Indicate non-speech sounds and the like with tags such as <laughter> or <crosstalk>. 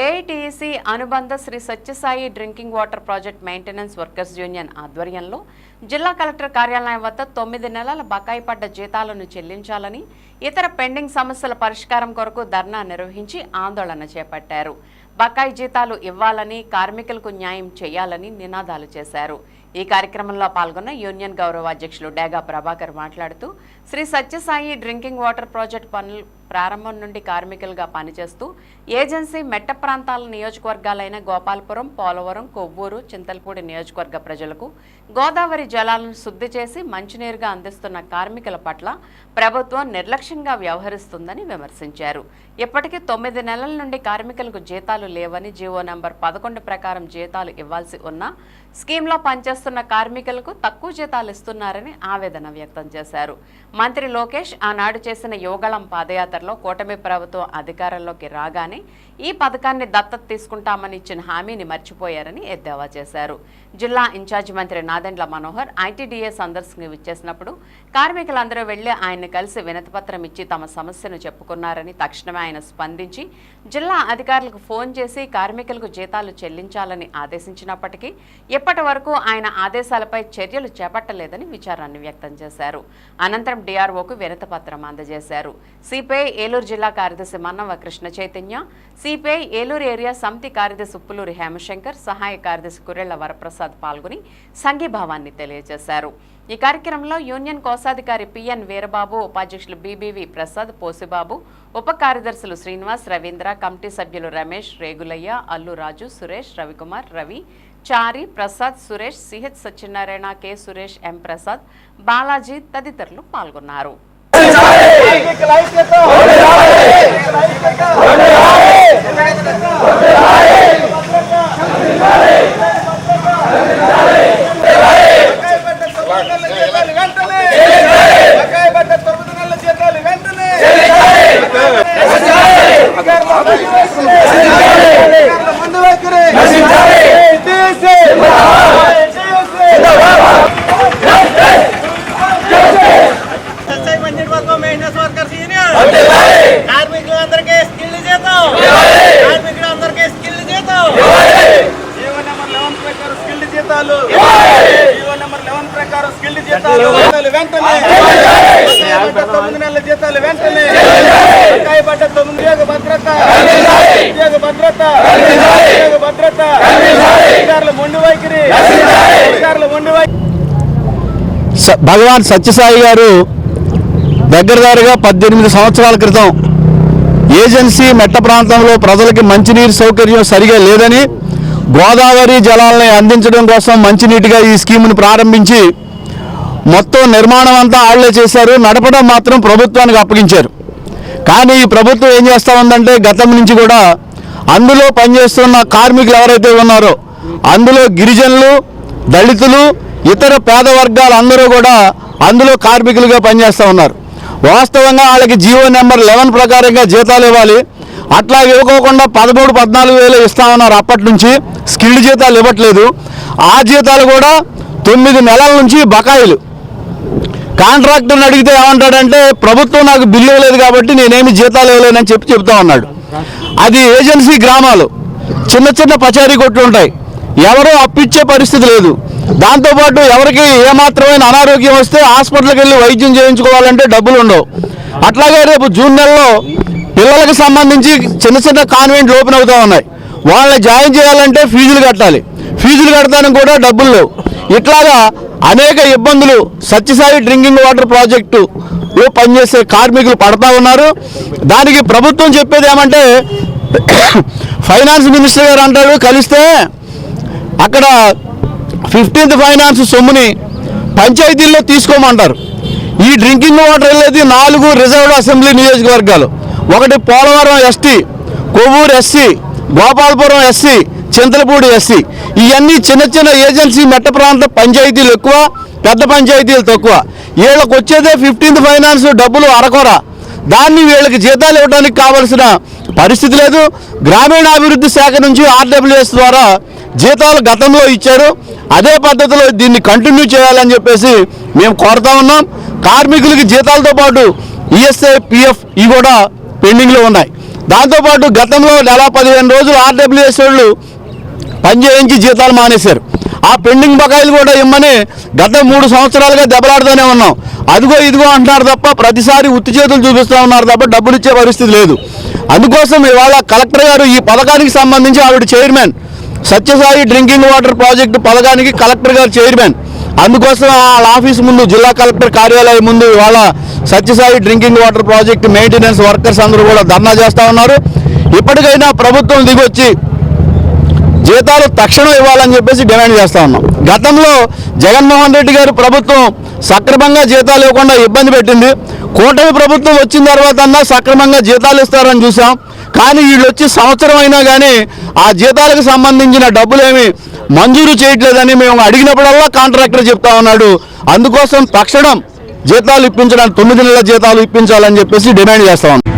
AITC అనుబంధ Shri Satyasai drinking water project maintenance workers union ఆధ్వర్యంలో జిల్లా కలెక్టర్ కార్యాలయం వద్ద తొమ్మిది నెలల బకాయి పడ్డ జీతాలను చెల్లించాలని ఇతర పెండింగ్ సమస్యల పరిష్కారం కొరకు ధర్నా నిర్వహించి ఆందోళన చేపట్టారు. బకాయి జీతాలు ఇవ్వాలని కార్మికులకు న్యాయం చేయాలని నినాదాలు చేశారు. ఈ కార్యక్రమంలో పాల్గొన్న యూనియన్ గౌరవ అధ్యక్షులు డేగా ప్రభాకర్ మాట్లాడుతూ Shri Satyasai drinking water project పనులు ప్రారంభం నుండి కార్మికులుగా పనిచేస్తూ ఏజెన్సీ మెట్ట ప్రాంతాల నియోజకవర్గాలైన గోపాలపురం పోలవరం కొవ్వూరు చింతలపూడి నియోజకవర్గ ప్రజలకు గోదావరి జలాలను శుద్ధి చేసి మంచినీరుగా అందిస్తున్న కార్మికుల పట్ల ప్రభుత్వం నిర్లక్ష్యంగా వ్యవహరిస్తుందని విమర్శించారు. ఇప్పటికీ తొమ్మిది నెలల నుండి కార్మికులకు జీతాలు లేవని జీవో నంబర్ పదకొండు ప్రకారం జీతాలు ఇవ్వాల్సి ఉన్నా స్కీమ్లో పనిచేస్తున్న కార్మికులకు తక్కువ జీతాలు ఇస్తున్నారని ఆవేదన వ్యక్తం చేశారు. మంత్రి లోకేష్ ఆనాడు చేసిన యోగళం పాదయాత్రలో కూటమి ప్రభుత్వం అధికారంలోకి రాగానే ఈ పథకాన్ని దత్తత తీసుకుంటామని ఇచ్చిన హామీని మర్చిపోయారని ఎద్దేవా చేశారు. జిల్లా ఇన్ఛార్జి మంత్రి నాదెండ్ల మనోహర్ ఐటీడీఏ సందర్శనకు విచ్చేసినప్పుడు కార్మికులందరూ వెళ్ళి ఆయన్ని కలిసి వినతిపత్రం ఇచ్చి తమ సమస్యను చెప్పుకున్నారని తక్షణమే ఆయన స్పందించి జిల్లా అధికారులకు ఫోన్ చేసి కార్మికులకు జీతాలు చెల్లించాలని ఆదేశించినప్పటికీ ఇప్పటి వరకు ఆయన ఆదేశాలపై చర్యలు చేపట్టలేదని విచారాన్ని వ్యక్తం చేశారు. అనంతరం డిఆర్ఓకు వినతిపత్రం అందజేశారు. సిపిఐ ఏలూరు జిల్లా కార్యదర్శి మన్నవ కృష్ణ చైతన్య సిపిఐ ఏలూరు ఏరియా సమితి కార్యదర్శి ఉప్పులూరి హేమశంకర్ సహాయ కార్యదర్శి కురెళ్ళ వరప్రసాద్ పాల్గొని సంఘీభావాన్ని తెలియజేశారు. ఈ కార్యక్రమంలో యూనియన్ కోశాధికారి పిఎన్ వీరబాబు ఉపాధ్యక్షులు బీబీవి ప్రసాద్ పోసిబాబు ఉప కార్యదర్శులు శ్రీనివాస్ రవీంద్ర కమిటీ సభ్యులు Ramesh Regulayya Allu Raju Suresh Ravikumar Ravi Chari Prasad Suresh CH Satyanarayana K Suresh M Prasad Balaji తదితరులు పాల్గొన్నారు. ముందు వర్గం మెయింటెనెన్స్ వర్కర్స్ యూనియన్ కార్మికులందరికీ స్కిల్ జీతం కార్మికులందరికీ స్కిల్ జీతం జీవో నెంబర్ లెవెన్ ప్రకారం స్కిల్డ్ జీతాలు జీవో నెంబర్ లెవెన్ ప్రకారం స్కిల్డ్ జీతాలు వెంటనే తొమ్మిది నెలల జీతాలు వెంటనే పడ్డ తొమ్మిది భద్రత ఉద్యోగ భద్రత ఉద్యోగ భద్రత అధికారుల మొండి వైఖరి అధికారుల మొండి వైఖరి స- భగవాన్ సత్యసాయి గారు దగ్గర దగ్గరగా పద్దెనిమిది సంవత్సరాల క్రితం ఏజెన్సీ మెట్ట ప్రాంతంలో ప్రజలకి మంచినీరు సౌకర్యం సరిగా లేదని గోదావరి జలాలని అందించడం కోసం మంచినీటిగా ఈ స్కీమ్ను ప్రారంభించి మొత్తం నిర్మాణం అంతా ఆళ్ళే చేశారు. నడపడం మాత్రం ప్రభుత్వానికి అప్పగించారు. కానీ ఈ ప్రభుత్వం ఏం చేస్తా ఉందంటే గతం నుంచి కూడా అందులో పనిచేస్తున్న కార్మికులు ఎవరైతే ఉన్నారో అందులో గిరిజనులు దళితులు ఇతర పేద వర్గాలు అందరూ కూడా అందులో కార్మికులుగా పనిచేస్తూ ఉన్నారు. వాస్తవంగా వాళ్ళకి జీవో నెంబర్ లెవెన్ ప్రకారంగా జీతాలు ఇవ్వాలి. అట్లా ఇవ్వకోకుండా పదమూడు పద్నాలుగు వేలు ఇస్తా ఉన్నారు అప్పటి నుంచి. స్కిల్డ్ జీతాలు ఇవ్వట్లేదు. ఆ జీతాలు కూడా తొమ్మిది నెలల నుంచి బకాయిలు. కాంట్రాక్టర్ని అడిగితే ఏమంటాడంటే ప్రభుత్వం నాకు బిల్లు ఇవ్వలేదు కాబట్టి నేనేమి జీతాలు ఇవ్వలేనని చెప్పి చెప్తా ఉన్నాడు. అది ఏజెన్సీ గ్రామాలు. చిన్న చిన్న పచారీ కొట్లు ఉంటాయి. ఎవరో అప్పిచ్చే పరిస్థితి లేదు. దాంతోపాటు ఎవరికి ఏమాత్రమైన అనారోగ్యం వస్తే హాస్పిటల్కి వెళ్ళి వైద్యం చేయించుకోవాలంటే డబ్బులు ఉండవు. అట్లాగే రేపు జూన్ నెలలో పిల్లలకు సంబంధించి చిన్న చిన్న కాన్వెంట్లు ఓపెన్ అవుతా ఉన్నాయి. వాళ్ళని జాయిన్ చేయాలంటే ఫీజులు కట్టాలి. ఫీజులు కడతానికి కూడా డబ్బులు లేవు. ఇట్లాగా అనేక ఇబ్బందులు సత్యసాయి డ్రింకింగ్ వాటర్ ప్రాజెక్టులో పనిచేసే కార్మికులు పడతా ఉన్నారు. దానికి ప్రభుత్వం చెప్పేది ఏమంటే <coughs> ఫైనాన్స్ మినిస్టర్ గారు అంటాడు కలిస్తే అక్కడ ఫిఫ్టీన్త్ ఫైనాన్స్ సొమ్ముని పంచాయతీల్లో తీసుకోమంటారు. ఈ డ్రింకింగ్ వాటర్ వెళ్ళేది నాలుగు రిజర్వ్డ్ అసెంబ్లీ నియోజకవర్గాలు. ఒకటి Polavaram ST Kovvur SC Gopalapuram SC Chintalapudi SC. ఇవన్నీ చిన్న చిన్న ఏజెన్సీ మెట్ట ప్రాంత పంచాయతీలు ఎక్కువ పెద్ద పంచాయతీలు తక్కువ. వీళ్ళకి వచ్చేదే ఫిఫ్టీన్త్ ఫైనాన్స్ డబ్బులు అరకొర. దాన్ని వీళ్ళకి జీతాలు ఇవ్వడానికి కావలసిన పరిస్థితి లేదు. గ్రామీణాభివృద్ధి శాఖ నుంచి ఆర్డబ్ల్యూఎస్ ద్వారా జీతాలు గతంలో ఇచ్చారు అదే పద్ధతిలో దీన్ని కంటిన్యూ చేయాలని చెప్పేసి మేము కోరుతా ఉన్నాం. కార్మికులకి జీతాలతో పాటు ఈఎస్ఐ పిఎఫ్ ఇవి కూడా పెండింగ్లో ఉన్నాయి. దాంతోపాటు గతంలో నెల పదిహేను రోజులు ఆర్డబ్ల్యూఎస్ వాళ్ళు పనిచేయించి జీతాలు మానేశారు. ఆ పెండింగ్ బకాయిలు కూడా ఇమ్మని గత మూడు సంవత్సరాలుగా దెబ్బలాడుతూనే ఉన్నాం. అదిగో ఇదిగో అంటున్నారు తప్ప ప్రతిసారి ఉత్తి చేతులు చూపిస్తూ ఉన్నారు తప్ప డబ్బులు ఇచ్చే పరిస్థితి లేదు. అందుకోసం ఇవాళ కలెక్టర్ గారు ఈ పథకానికి సంబంధించి ఆవిడ chairman Satyasai drinking water project పథకానికి కలెక్టర్ గారు చైర్మన్. అందుకోసం వాళ్ళ ఆఫీస్ ముందు జిల్లా కలెక్టర్ కార్యాలయం ముందు ఇవాళ Satyasai drinking water project maintenance workers అందరూ కూడా ధర్నా చేస్తూ ఉన్నారు. ఇప్పటికైనా ప్రభుత్వం దిగొచ్చి జీతాలు తక్షణం ఇవ్వాలని చెప్పేసి డిమాండ్ చేస్తూ ఉన్నాం. గతంలో జగన్మోహన్ రెడ్డి గారు ప్రభుత్వం సక్రమంగా జీతాలు ఇవ్వకుండా ఇబ్బంది పెట్టింది. కూటమి ప్రభుత్వం వచ్చిన తర్వాత అన్నా సక్రమంగా జీతాలు ఇస్తారని చూసాం. కానీ వీళ్ళు వచ్చి సంవత్సరం అయినా కానీ ఆ జీతాలకు సంబంధించిన డబ్బులేమి మంజూరు చేయట్లేదని మేము అడిగినప్పుడల్లా కాంట్రాక్టర్ చెప్తా ఉన్నాడు. అందుకోసం తక్షణం జీతాలు ఇప్పించడానికి తొమ్మిది నెలల జీతాలు ఇప్పించాలని చెప్పేసి డిమాండ్ చేస్తా ఉన్నాం.